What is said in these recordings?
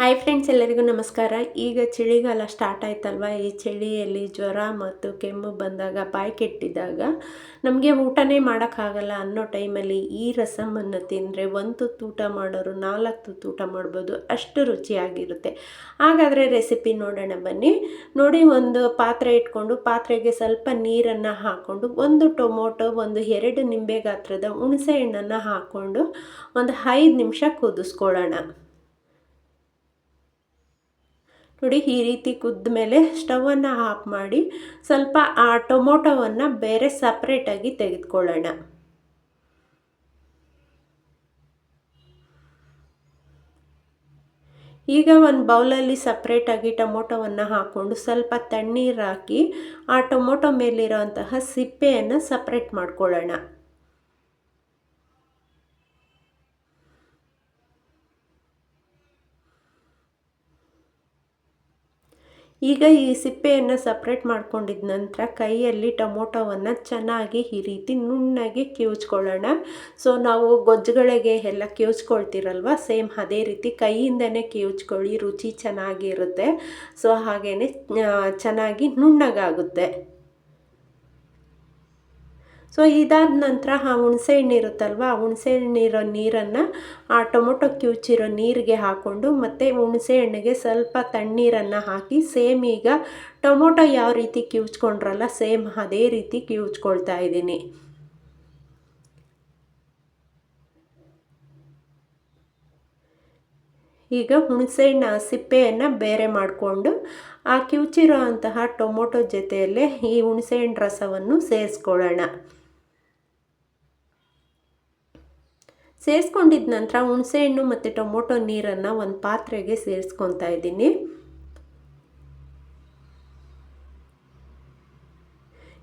Hi friends ಎಲ್ಲರಿಗೂ ನಮಸ್ಕಾರ. ಈಗ ಚಳಿಗಾಲ ಸ್ಟಾರ್ಟ್ ಆಯ್ತಲ್ವ? ಈ ಚಳಿಯಲ್ಲಿ ಜ್ವರ ಮತ್ತು ಕೆಮ್ಮು ಬಂದಾಗ ಬಾಯಿ ಕೆಟ್ಟಿದ್ದಾಗ ನಮಗೆ ಊಟನೇ ಮಾಡೋಕ್ಕಾಗಲ್ಲ ಅನ್ನೋ ಟೈಮಲ್ಲಿ ಈ ರಸಮನ್ನು ತಿಂದರೆ ಒಂದು ಊಟ ಮಾಡೋರು ನಾಲ್ಕು ತುತ್ತು ಊಟ ಮಾಡ್ಬೋದು. ಅಷ್ಟು ರುಚಿಯಾಗಿರುತ್ತೆ. ಹಾಗಾದರೆ ರೆಸಿಪಿ ನೋಡೋಣ ಬನ್ನಿ. ನೋಡಿ ಒಂದು ಪಾತ್ರೆ ಇಟ್ಕೊಂಡು ಪಾತ್ರೆಗೆ ಸ್ವಲ್ಪ ನೀರನ್ನು ಹಾಕ್ಕೊಂಡು ಒಂದು ಟೊಮೊಟೊ, ಒಂದು ಎರಡು ನಿಂಬೆ ಗಾತ್ರದ ಹುಣಸೆ ಹಣ್ಣನ್ನು ಹಾಕ್ಕೊಂಡು ಒಂದು ಐದು ನಿಮಿಷ ಕುದಿಸ್ಕೊಳ್ಳೋಣ. ನೋಡಿ ಈ ರೀತಿ ಕುದ್ದ ಮೇಲೆ ಸ್ಟವನ್ನು ಆಫ್ ಮಾಡಿ ಸ್ವಲ್ಪ ಆ ಟೊಮೊಟೊವನ್ನು ಬೇರೆ ಸಪ್ರೇಟಾಗಿ ತೆಗೆದುಕೊಳ್ಳೋಣ. ಈಗ ಒಂದು ಬೌಲಲ್ಲಿ ಸಪ್ರೇಟಾಗಿ ಟೊಮೊಟೊವನ್ನು ಹಾಕ್ಕೊಂಡು ಸ್ವಲ್ಪ ತಣ್ಣೀರು ಹಾಕಿ ಆ ಟೊಮೊಟೊ ಮೇಲಿರೋಂತಹ ಸಿಪ್ಪೆಯನ್ನು ಸಪ್ರೇಟ್ ಮಾಡ್ಕೊಳ್ಳೋಣ. ಈಗ ಈ ಸಿಪ್ಪೆಯನ್ನು ಸಪ್ರೇಟ್ ಮಾಡ್ಕೊಂಡಿದ ನಂತರ ಕೈಯಲ್ಲಿ ಟೊಮೊಟೊವನ್ನು ಚೆನ್ನಾಗಿ ಈ ರೀತಿ ನುಣ್ಣಗೆ ಕಿವುಚ್ಕೊಳ್ಳೋಣ. ಸೊ ನಾವು ಗೊಜ್ಜುಗಳಿಗೆ ಎಲ್ಲ ಕಿವುಚ್ಕೊಳ್ತೀರಲ್ವ? ಸೇಮ್ ಅದೇ ರೀತಿ ಕೈಯಿಂದನೇ ಕಿವುಚ್ಕೊಳ್ಳಿ, ರುಚಿ ಚೆನ್ನಾಗಿರುತ್ತೆ. ಸೊ ಹಾಗೆಯೇ ಚೆನ್ನಾಗಿ ನುಣ್ಣಗಾಗುತ್ತೆ. ಸೊ ಇದಾದ ನಂತರ ಆ ಹುಣಸೆ ಹಣ್ಣು ಇರುತ್ತಲ್ವ, ಆ ಹುಣಸೆ ಹಣ್ಣಿರೋ ನೀರನ್ನು ಆ ಟೊಮೊಟೊ ಕ್ಯೂಚಿರೋ ನೀರಿಗೆ ಹಾಕ್ಕೊಂಡು ಮತ್ತು ಹುಣಸೆ ಹಣ್ಣಿಗೆ ಸ್ವಲ್ಪ ತಣ್ಣೀರನ್ನು ಹಾಕಿ, ಸೇಮ್ ಈಗ ಟೊಮೊಟೊ ಯಾವ ರೀತಿ ಕಿವುಚ್ಕೊಂಡ್ರಲ್ಲ ಸೇಮ್ ಅದೇ ರೀತಿ ಕಿವುಚ್ಕೊಳ್ತಾ ಇದ್ದೀನಿ. ಈಗ ಹುಣಸೆಹಣ್ಣು ಸಿಪ್ಪೆಯನ್ನು ಬೇರೆ ಮಾಡಿಕೊಂಡು ಆ ಕಿವುಚಿರೋ ಅಂತಹ ಟೊಮೊಟೊ ಜೊತೆಯಲ್ಲೇ ಈ ಹುಣಸೆಹಣ್ಣು ರಸವನ್ನು ಸೇರಿಸ್ಕೊಳ್ಳೋಣ. ಸೇರಿಸ್ಕೊಂಡಿದ ನಂತರ ಹುಣಸೆಹಣ್ಣು ಮತ್ತು ಟೊಮೊಟೊ ನೀರನ್ನು ಒಂದು ಪಾತ್ರೆಗೆ ಸೇರಿಸ್ಕೊತಾ ಇದ್ದೀನಿ.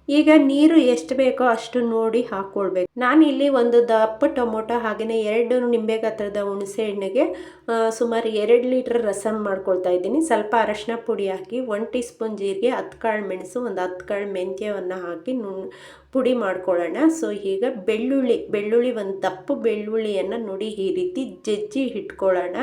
ಈಗ ನೀರು ಎಷ್ಟು ಬೇಕೋ ಅಷ್ಟು ನೋಡಿ ಹಾಕ್ಕೊಳ್ಬೇಕು. ಇಲ್ಲಿ ಒಂದು ದಪ್ಪ ಟೊಮೊಟೊ ಹಾಗೆಯೇ ಎರಡು ನಿಂಬೆ ಗಾತ್ರದ ಹುಣಸೆ ಹಣ್ಣಿಗೆ ಸುಮಾರು ಎರಡು ಲೀಟ್ರ್ ರಸಮ್ ಮಾಡ್ಕೊಳ್ತಾ ಇದ್ದೀನಿ. ಸ್ವಲ್ಪ ಅರಶಿನ ಪುಡಿ ಹಾಕಿ ಒನ್ ಟೀ ಸ್ಪೂನ್ ಜೀರಿಗೆ, ಹತ್ತು ಕಾಳು ಮೆಣಸು, ಒಂದು ಹತ್ತು ಕಾಳು ಮೆಂತ್ಯವನ್ನು ಹಾಕಿ ನುಣ್ ಪುಡಿ ಮಾಡ್ಕೊಳ್ಳೋಣ. ಸೊ, ಈಗ ಬೆಳ್ಳುಳ್ಳಿ ಬೆಳ್ಳುಳ್ಳಿ ಒಂದು ದಪ್ಪ ಬೆಳ್ಳುಳ್ಳಿಯನ್ನು ನೋಡಿ ಈ ರೀತಿ ಜಜ್ಜಿ ಇಟ್ಕೊಳ್ಳೋಣ.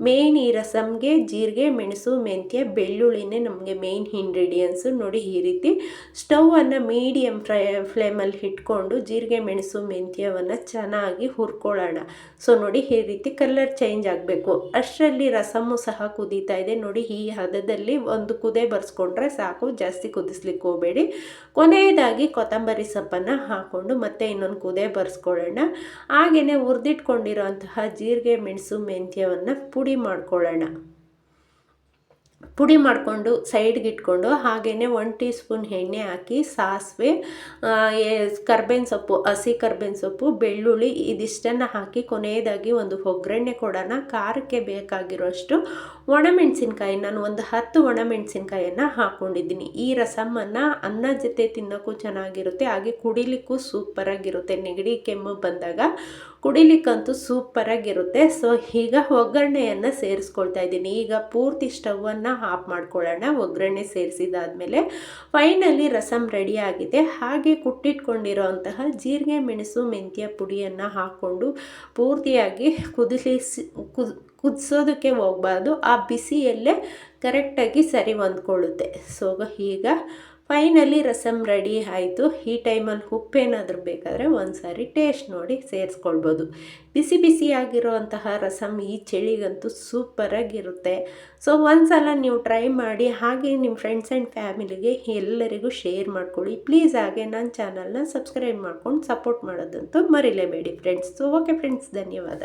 ಮೇನ್ ಈ ರಸಮ್ಗೆ ಜೀರಿಗೆ, ಮೆಣಸು, ಮೆಂತ್ಯ, ಬೆಳ್ಳುಳ್ಳಿನೇ ನಮಗೆ ಮೇನ್ ಇಂಗ್ರೀಡಿಯೆಂಟ್ಸು ನೋಡಿ ಈ ರೀತಿ. ಸ್ಟವನ್ನು ಮೀಡಿಯಮ್ ಫ್ರೈ ಫ್ಲೇಮಲ್ಲಿ ಇಟ್ಕೊಂಡು ಜೀರಿಗೆ, ಮೆಣಸು, ಮೆಂತ್ಯವನ್ನು ಚೆನ್ನಾಗಿ ಹುರ್ಕೊಳ್ಳೋಣ. ಸೊ ನೋಡಿ ಈ ರೀತಿ ಕಲರ್ ಚೇಂಜ್ ಆಗಬೇಕು. ಅಷ್ಟರಲ್ಲಿ ರಸಮು ಸಹ ಕುದೀತಾ ಇದೆ. ನೋಡಿ ಈ ಹದದಲ್ಲಿ ಒಂದು ಕುದೆ ಬರ್ಸ್ಕೊಂಡ್ರೆ ಸಾಕು. ಜಾಸ್ತಿ ಕುದಿಸ್ಲಿಕ್ಕೆ ಹೋಗಬೇಡಿ. ಕೊನೆಯದಾಗಿ ಕೊತ್ತಂಬರಿ ಸೊಪ್ಪನ್ನು ಹಾಕ್ಕೊಂಡು ಮತ್ತೆ ಇನ್ನೊಂದು ಕುದೆ ಬರ್ಸ್ಕೊಳ್ಳೋಣ. ಹಾಗೆಯೇ ಹುರಿದಿಟ್ಕೊಂಡಿರೋಂತಹ ಜೀರಿಗೆ, ಮೆಣಸು, ಮೆಂತ್ಯವನ್ನು ಪುಡಿ ಮಾಡ್ಕೊಳ್ಳೋಣ. ಪುಡಿ ಮಾಡಿಕೊಂಡು ಸೈಡ್ಗೆ ಇಟ್ಕೊಂಡು ಹಾಗೆಯೇ ಒನ್ ಟೀ ಸ್ಪೂನ್ ಎಣ್ಣೆ ಹಾಕಿ ಸಾಸಿವೆ ಕರ್ಬೇವಿನ ಸೊಪ್ಪು, ಹಸಿ ಕರ್ಬೇವಿನ ಸೊಪ್ಪು, ಬೆಳ್ಳುಳ್ಳಿ ಇದಿಷ್ಟನ್ನು ಹಾಕಿ ಕೊನೆಯದಾಗಿ ಒಂದು ಒಗ್ಗರಣೆ ಕೊಡೋಣ. ಖಾರಕ್ಕೆ ಬೇಕಾಗಿರೋಷ್ಟು ಒಣಮೆಣಸಿನ್ಕಾಯಿ ನಾನು ಒಂದು ಹತ್ತು ಒಣಮೆಣಸಿನ್ಕಾಯನ್ನು ಹಾಕ್ಕೊಂಡಿದ್ದೀನಿ ಈ ರಸಮನ್ನು ಅನ್ನ ಜೊತೆ ತಿನ್ನೋಕ್ಕೂ ಚೆನ್ನಾಗಿರುತ್ತೆ, ಹಾಗೆ ಕುಡಿಲಿಕ್ಕೂ ಸೂಪರಾಗಿರುತ್ತೆ. ನೆಗಡಿ, ಕೆಮ್ಮು ಬಂದಾಗ ಕುಡಿಲಿಕ್ಕಂತೂ ಸೂಪರಾಗಿರುತ್ತೆ. ಸೊ, ಈಗ ಒಗ್ಗರಣೆಯನ್ನು ಸೇರಿಸ್ಕೊಳ್ತಾ ಇದ್ದೀನಿ. ಈಗ ಪೂರ್ತಿ ಸ್ಟವನ್ನು ಆಫ್ ಮಾಡ್ಕೊಳ್ಳೋಣ, ಒಗ್ಗರಣೆ ಸೇರಿಸಿದಾದ್ಮೇಲೆ ಫೈನಲಿ ರಸಮ್ ರೆಡಿ ಆಗಿದೆ. ಹಾಗೆ ಕುಟ್ಟಿಟ್ಕೊಂಡಿರೋ ಅಂತಹ ಜೀರಿಗೆ, ಮೆಣಸು, ಮೆಂತ್ಯ ಪುಡಿಯನ್ನು ಹಾಕ್ಕೊಂಡು ಪೂರ್ತಿಯಾಗಿ ಕುದಿಸಿ ಕುದ್, ಕುದಿಸೋದಕ್ಕೆ ಹೋಗಬಾರ್ದು. ಆ ಬಿಸಿಯಲ್ಲೇ ಕರೆಕ್ಟಾಗಿ ಸರಿ ಹೊಂದ್ಕೊಳ್ಳುತ್ತೆ. ಸೊ ಈಗ ಫೈನಲಿ ರಸಮ್ ರೆಡಿ ಆಯಿತು. ಈ ಟೈಮಲ್ಲಿ ಉಪ್ಪೇನಾದರೂ ಬೇಕಾದರೆ ಒಂದು ಸಾರಿ ಟೇಸ್ಟ್ ನೋಡಿ ಸೇರಿಸ್ಕೊಳ್ಬೋದು. ಬಿಸಿ ಬಿಸಿಯಾಗಿರುವಂತಹ ರಸಮ್ ಈ ಚಳಿಗಂತೂ ಸೂಪರಾಗಿರುತ್ತೆ ಸೊ ಒಂದು ಸಲ ನೀವು ಟ್ರೈ ಮಾಡಿ, ಹಾಗೆ ನಿಮ್ಮ ಫ್ರೆಂಡ್ಸ್ ಆ್ಯಂಡ್ ಫ್ಯಾಮಿಲಿಗೆ ಎಲ್ಲರಿಗೂ ಶೇರ್ ಮಾಡ್ಕೊಳ್ಳಿ. ಪ್ಲೀಸ್ ಹಾಗೆ ನನ್ನ ಚಾನಲ್ನ ಸಬ್ಸ್ಕ್ರೈಬ್ ಮಾಡ್ಕೊಂಡು ಸಪೋರ್ಟ್ ಮಾಡೋದಂತೂ ಮರಿಲೇಬೇಡಿ ಫ್ರೆಂಡ್ಸ್ ಸೊ ಓಕೆ ಫ್ರೆಂಡ್ಸ್ ಧನ್ಯವಾದ.